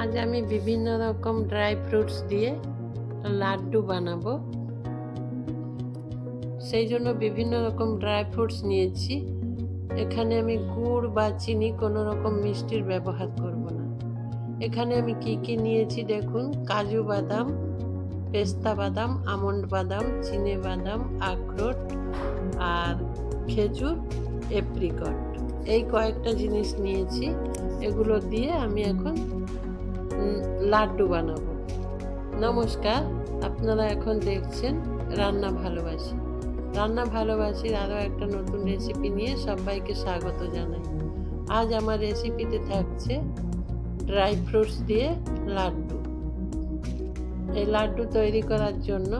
আজ আমি বিভিন্ন রকম ড্রাই ফ্রুটস দিয়ে লাড্ডু বানাবো। সেই জন্য বিভিন্ন রকম ড্রাই ফ্রুটস নিয়েছি। এখানে আমি গুড় বা চিনি কোনো রকম মিষ্টির ব্যবহার করব না। এখানে আমি কি কি নিয়েছি দেখুন? কাজু বাদাম, পেস্তা বাদাম, আমন্ড বাদাম, চিনে বাদাম, আখরোট আর খেজুর, এপ্রিকট। এই কয়েকটা জিনিস নিয়েছি। এগুলো দিয়ে আমি এখন লাড্ডু বানাবো। নমস্কার, আপনারা এখন দেখছেন রান্না ভালোবাসি। রান্না ভালোবাসির আরও একটা নতুন রেসিপি নিয়ে সবাইকে স্বাগত জানাই। আজ আমার রেসিপিতে থাকছে ড্রাই ফ্রুটস দিয়ে লাড্ডু। এই লাড্ডু তৈরি করার জন্য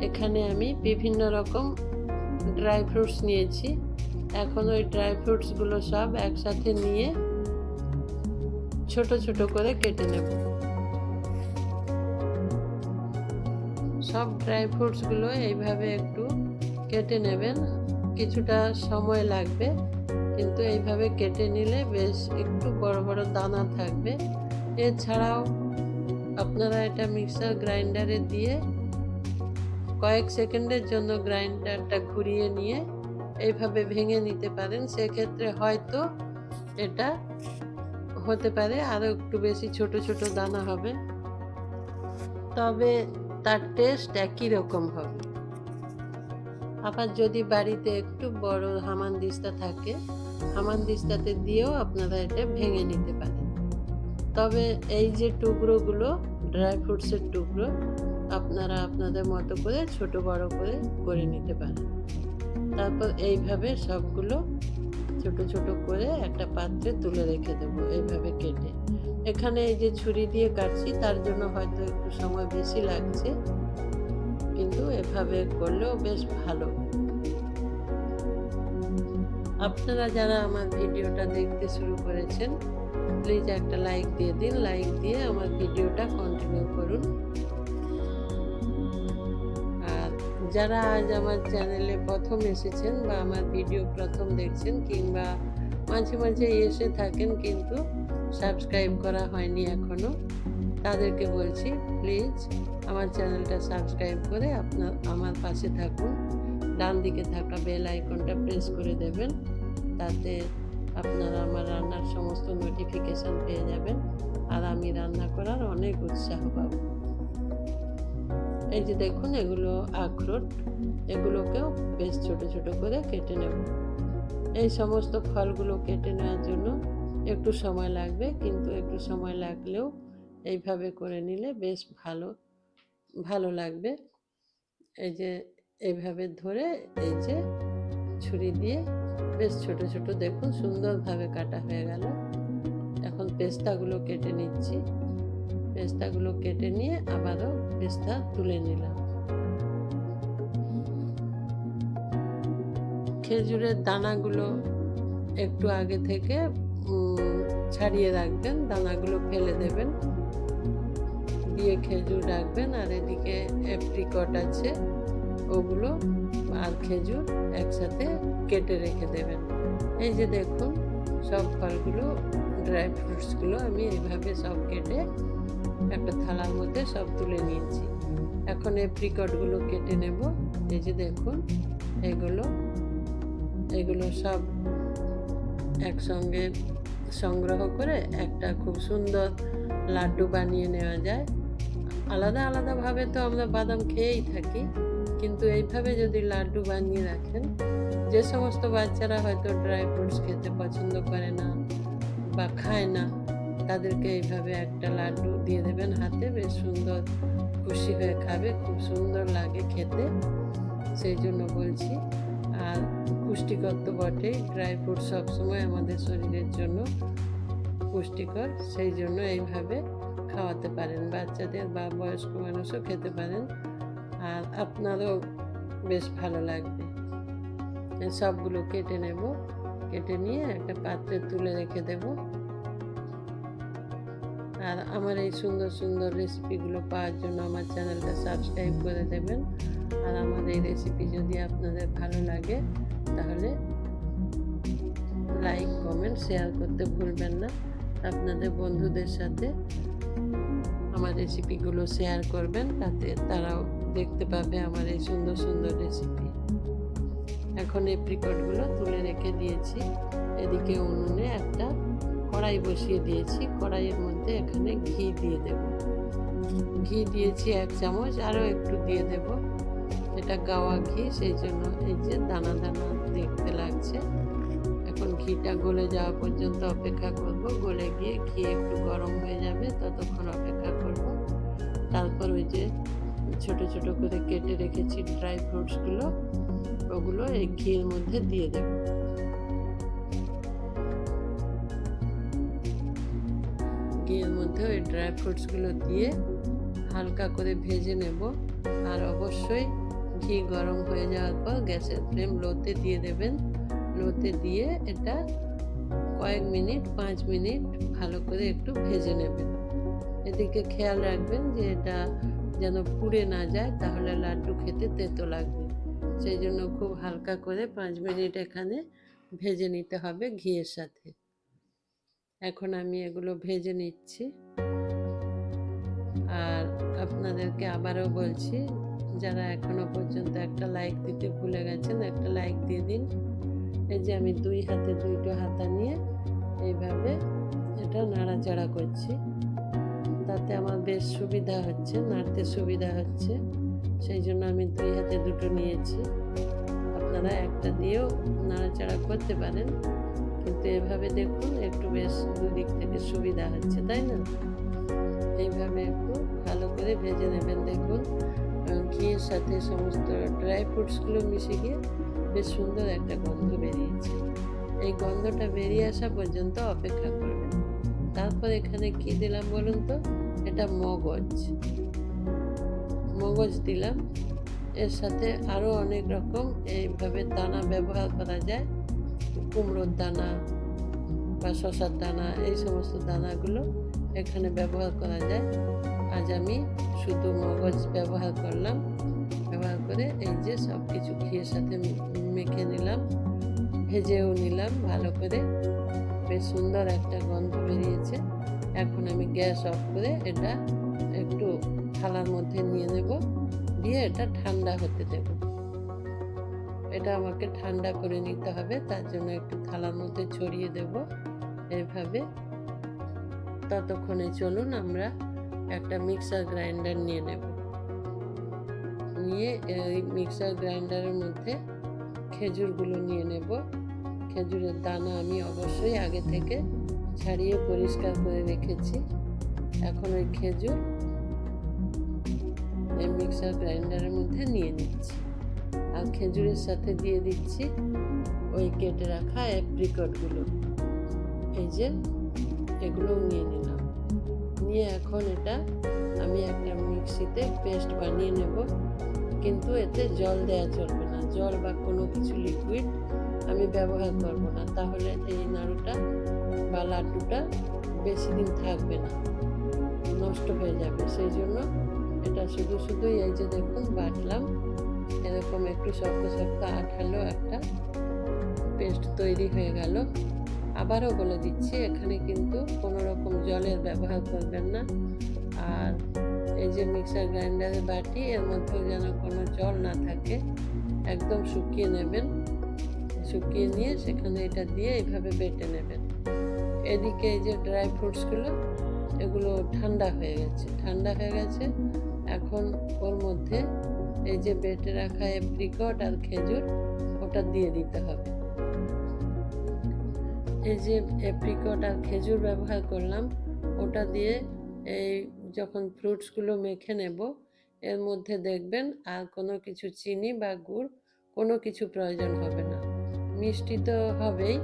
এখানে আমি বিভিন্ন রকম ড্রাই ফ্রুটস নিয়েছি। এখন ওই ড্রাই ফ্রুটসগুলো সব একসাথে নিয়ে ছোট ছোট করে কেটে নেব। সব ড্রাই ফ্রুটসগুলো এইভাবে একটু কেটে নেবেন। কিছুটা সময় লাগবে, কিন্তু এইভাবে কেটে নিলে বেশ একটু বড় বড় দানা থাকবে। এছাড়াও আপনারা এটা মিক্সার গ্রাইন্ডারে দিয়ে কয়েক সেকেন্ডের জন্য গ্রাইন্ডারটা ঘুরিয়ে নিয়ে এইভাবে ভেঙে নিতে পারেন। সেক্ষেত্রে হয়তো এটা হতে পারে আরও একটু বেশি ছোট ছোট দানা হবে। তবে তার টেস্ট একই রকম হবে। আবার যদি বাড়িতে একটু বড় হামানদিস্তা থাকে, হামানদিস্তাতে দিয়েও আপনারা এটা ভেঙে নিতে পারেন। তবে এই যে টুকরোগুলো ড্রাই ফ্রুটসের টুকরো, আপনারা আপনাদের মতো করে ছোট, বড় করে করে নিতে পারেন। তারপর এইভাবে সবগুলো ছোট ছোট করে একটা পাত্রে তুলে রেখে দেবো এইভাবে কেটে। এখানে এই যে ছুরি দিয়ে কাটছি, তার জন্য হয়তো একটু সময় বেশি লাগছে। কিন্তু এভাবে করলেও বেশ ভালো। আপনারা যারা আমার ভিডিওটা দেখতে শুরু করেছেন প্লিজ একটা লাইক দিয়ে দিন। লাইক দিয়ে আমার ভিডিওটা কন্টিনিউ করুন। যারা আজ আমার চ্যানেলে প্রথম এসেছেন বা আমার ভিডিও প্রথম দেখছেন কিংবা মাঝে মাঝে এসে থাকেন কিন্তু সাবস্ক্রাইব করা হয়নি এখনও তাদেরকে বলছি প্লিজ আমার চ্যানেলটা সাবস্ক্রাইব করে আপনার, আমার পাশে থাকুন। ডান দিকে থাকা বেল আইকনটা প্রেস করে দেবেন, তাতে আপনারা আমার রান্নার সমস্ত নোটিফিকেশান পেয়ে যাবেন। আর আমি রান্না করার অনেক উৎসাহ পাবো। এই যে দেখুন, এগুলো আখরোট, এগুলোকেও বেশ ছোট ছোট করে কেটে নেব। এই সমস্ত ফলগুলো কেটে নেওয়ার জন্য একটু সময় লাগবে, কিন্তু একটু সময় লাগলেও এইভাবে করে নিলে বেশ ভালো ভালো লাগবে। এই যে এইভাবে ধরে এই যে ছুরি দিয়ে বেশ ছোট ছোট দেখুন, সুন্দরভাবে কাটা হয়ে গেল। এখন পেস্তাগুলো কেটে নিচ্ছি। পেস্তাগুলো কেটে নিয়ে আবারও পেস্তা তুলে নিলাম। খেজুরের দানাগুলো একটু আগে থেকে ছাড়িয়ে রাখবেন, দানাগুলো ফেলে দেবেন। দিয়ে খেজুর রাখবেন, আর এদিকে এপ্রিকট আছে, ওগুলো আর খেজুর একসাথে কেটে রেখে দেবেন। এই যে দেখুন, সব ফলগুলো ড্রাই ফ্রুটসগুলো আমি এইভাবে সব কেটে একটা থালার মধ্যে সব তুলে নিয়েছি। এখন এপ্রিকটগুলো কেটে নেব। এই যে দেখুন, এগুলো এগুলো সব একসঙ্গে সংগ্রহ করে একটা খুব সুন্দর লাড্ডু বানিয়ে নেওয়া যায়। আলাদা আলাদাভাবে তো আমরা বাদাম খেয়েই থাকি, কিন্তু এইভাবে যদি লাড্ডু বানিয়ে রাখেন, যে সমস্ত বাচ্চারা হয়তো ড্রাই ফ্রুটস খেতে পছন্দ করে না বা খায় না তাদেরকে এইভাবে একটা লাড্ডু দিয়ে দেবেন হাতে। বেশ সুন্দর খুশি হয়ে খাবে, খুব সুন্দর লাগে খেতে, সেই জন্য বলছি। আর পুষ্টিকর তো বটেই, ড্রাই ফ্রুট সবসময় আমাদের শরীরের জন্য পুষ্টিকর, সেই জন্য এইভাবে খাওয়াতে পারেন। বাচ্চাদের বা বয়স্ক মানুষও খেতে পারেন, আর আপনারও বেশ ভালো লাগবে। সবগুলো কেটে নেব, কেটে নিয়ে একটা পাত্রে তুলে রেখে দেব। আর আমার এই সুন্দর সুন্দর রেসিপিগুলো পাওয়ার জন্য আমার চ্যানেলটা সাবস্ক্রাইব করে দেবেন। আর আমার এই রেসিপি যদি আপনাদের ভালো লাগে, তাহলে লাইক কমেন্ট শেয়ার করতে ভুলবেন না। আপনাদের বন্ধুদের সাথে আমার রেসিপিগুলো শেয়ার করবেন, তাতে তারাও দেখতে পাবে আমার এই সুন্দর সুন্দর রেসিপি এখন এপ্রিকটগুলো তুলে রেখে দিয়েছি। এদিকে উনুনে একটা কড়াই বসিয়ে দিয়েছি। কড়াইয়ের মধ্যে এখানে ঘি দিয়ে দেব। ঘি দিয়েছি এক চামচ, আরও একটু দিয়ে দেব। এটা গাওয়া ঘি, সেই জন্য এই যে দানা দানা দেখতে লাগছে। এখন ঘিটা গলে যাওয়া পর্যন্ত অপেক্ষা করব। গলে গিয়ে ঘি একটু গরম হয়ে যাবে, ততক্ষণ অপেক্ষা করব। তারপর ওই যে ছোট ছোট করে কেটে রেখেছি ড্রাই ফ্রুটসগুলো, ওগুলো এই ঘির মধ্যে দিয়ে দেব। মধ্যে ওই ড্রাই ফ্রুটসগুলো দিয়ে হালকা করে ভেজে নেব। আর অবশ্যই ঘি গরম হয়ে যাওয়ার পর গ্যাসের ফ্লেম লোতে দিয়ে দেবেন। লোতে দিয়ে এটা কয়েক মিনিট, পাঁচ মিনিট ভালো করে একটু ভেজে নেবেন। এদিকে খেয়াল রাখবেন যে এটা যেন পুড়ে না যায়, তাহলে লাড্ডু খেতে তেতো লাগবে। সেই জন্য খুব হালকা করে পাঁচ মিনিট এখানে ভেজে নিতে হবে ঘিয়ের সাথে। এখন আমি এগুলো ভেজে নিচ্ছি। আর আপনাদেরকে আবারও বলছি, যারা এখনও পর্যন্ত একটা লাইক দিতে ভুলে গেছেন, একটা লাইক দিয়ে দিন। এই যে আমি দুই হাতে দুইটো হাতা নিয়ে এইভাবে এটা নাড়াচাড়া করছি। তাতে আমার বেশ সুবিধা হচ্ছে, নাড়তে সুবিধা হচ্ছে। সেই জন্য আমি দুই হাতে দুটো নিয়েছি। আপনারা একটা দিয়েও নাড়াচাড়া করতে পারেন। কিন্তু এভাবে দেখুন একটু বেশ দুদিক থেকে সুবিধা হচ্ছে, তাই না? এইভাবে একটু ভালো করে ভেজে নেবেন, দেখুন। ঘিয়ের সাথে সমস্ত ড্রাই ফ্রুটসগুলো মিশে গিয়ে বেশ সুন্দর একটা গন্ধ বেরিয়েছে। এই গন্ধটা বেরিয়ে আসা পর্যন্ত অপেক্ষা করবেন। তারপর এখানে কি দিলাম বলুন তো? এটা মগজ। মগজ দিলাম। এর সাথে আরও অনেক রকম এইভাবে দানা ব্যবহার করা যায়। কুমড়োর দানা বা শশার দানা, এই সমস্ত দানাগুলো এখানে ব্যবহার করা যায়। আজ আমি শুধু মগজ ব্যবহার করলাম। ব্যবহার করে এই যে সব কিছু ঘিয়ের সাথে মেখে নিলাম, ভেজেও নিলাম, ভালো করে। বেশ সুন্দর একটা গন্ধ বেরিয়েছে। এখন আমি গ্যাস অফ করে এটা একটু থালার মধ্যে নিয়ে নেব, দিয়ে এটা ঠান্ডা হতে দেব। এটা আমাকে ঠান্ডা করে নিতে হবে, তার জন্য একটু থালার মধ্যে ছড়িয়ে দেব এভাবে। ততক্ষণে চলুন আমরা একটা মিক্সার গ্রাইন্ডার নিয়ে নেব। নিয়ে এই মিক্সার গ্রাইন্ডারের মধ্যে খেজুরগুলো নিয়ে নেব। খেজুরের দানা আমি অবশ্যই আগে থেকে ছাড়িয়ে পরিষ্কার করে রেখেছি। এখন ওই খেজুর এই মিক্সার গ্রাইন্ডারের মধ্যে নিয়ে নিচ্ছি। খেজুরের সাথে দিয়ে দিচ্ছি। ওই কেটে রাখা অ্যাপ্রিকটগুলো এই যে, এগুলোও নিয়ে নিলাম। নিয়ে এখন এটা আমি একটা মিক্সিতে পেস্ট বানিয়ে নেব। কিন্তু এতে জল দেওয়া চলবে না। জল বা কোনো কিছু লিকুইড আমি ব্যবহার করব না। তাহলে এই নাড়ুটা বা লাড্ডুটা বেশি দিন থাকবে না। নষ্ট হয়ে যাবে। সেই জন্য এটা শুধু শুধুই এই যে দেখুন, বাটলাম। এরকম একটু শক্ত শক্ত আঠালো একটা পেস্ট তৈরি হয়ে গেল। আবারও বলে দিচ্ছি, এখানে কিন্তু কোনো রকম জলের ব্যবহার করবেন না। আর এই যে মিক্সার গ্রাইন্ডারের বাটি, এর মধ্যেও যেন কোনো জল না থাকে, একদম শুকিয়ে নেবেন। শুকিয়ে নিয়ে সেখানে এটা দিয়ে এইভাবে বেটে নেবেন। এদিকে এই যে ড্রাই ফ্রুটসগুলো, এগুলো ঠান্ডা হয়ে গেছে। ঠান্ডা হয়ে গেছে, এখন ওর মধ্যে এই যে বেটে রাখা এপ্রিকট আর খেজুর, ওটা দিয়ে দিতে হবে। এই যে এপ্রিকট আর খেজুর ব্যবহার করলাম, ওটা দিয়ে এই যখন ফ্রুটসগুলো মেখে নেব, এর মধ্যে দেখবেন আর কোনো কিছু চিনি বা গুড়, কোনো কিছু প্রয়োজন হবে না। মিষ্টি তো হবেই,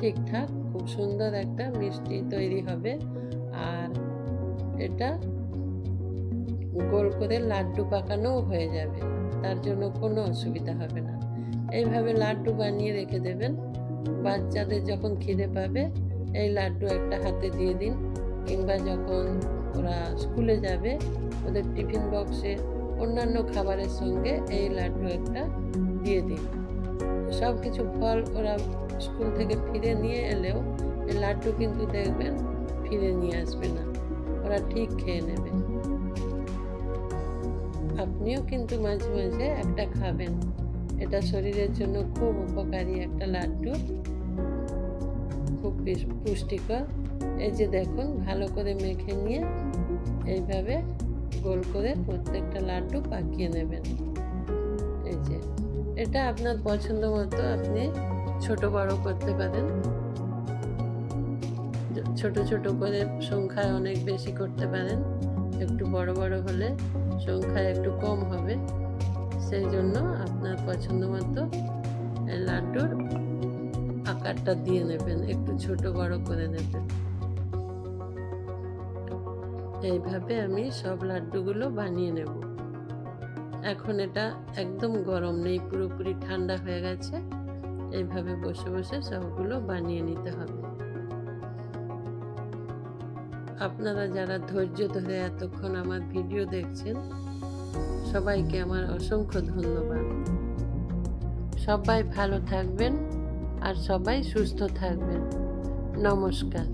ঠিকঠাক, খুব সুন্দর একটা মিষ্টি তৈরি হবে। আর এটা গোল করে লাড্ডু পাকানোও হয়ে যাবে। তার জন্য কোনো অসুবিধা হবে না। এইভাবে লাড্ডু বানিয়ে রেখে দেবেন। বাচ্চাদের যখন খিদে পাবে, এই লাড্ডু একটা হাতে দিয়ে দিন কিংবা যখন ওরা স্কুলে যাবে, ওদের টিফিন বক্সে অন্যান্য খাবারের সঙ্গে এই লাড্ডু একটা দিয়ে দিন। সব কিছু ফল ওরা স্কুল থেকে ফিরে নিয়ে এলেও এই লাড্ডু কিন্তু দেখবেন ফিরে নিয়ে আসবে না। ওরা ঠিক খেয়ে নেবে। আপনিও কিন্তু মাঝে মাঝে একটা খাবেন। এটা শরীরের জন্য খুব উপকারী একটা লাড্ডু। খুব পুষ্টিকর। এই যে দেখুন, ভালো করে মেখে নিয়ে এইভাবে গোল করে প্রত্যেকটা লাড্ডু পাকিয়ে নেবেন। এই যে, এটা আপনার পছন্দ মতো আপনি ছোট বড় করতে পারেন। ছোট ছোট করে সংখ্যায় অনেক বেশি করতে পারেন। একটু বড় বড় হলে সংখ্যা একটু কম হবে। সেই জন্য আপনার পছন্দ মতো লাড্ডুর আকারটা দিয়ে নেবেন, একটু ছোট বড় করে নেবেন। এইভাবে আমি সব লাড্ডুগুলো বানিয়ে নেব। এখন এটা একদম গরম নেই, পুরোপুরি ঠান্ডা হয়ে গেছে। এইভাবে বসে বসে সবগুলো বানিয়ে নিতে হবে। আপনারা যারা ধৈর্য ধরে এতক্ষণ আমার ভিডিও দেখছেন, সবাইকে আমার অসংখ্য ধন্যবাদ। সবাই ভালো থাকবেন আর সবাই সুস্থ থাকবেন। নমস্কার।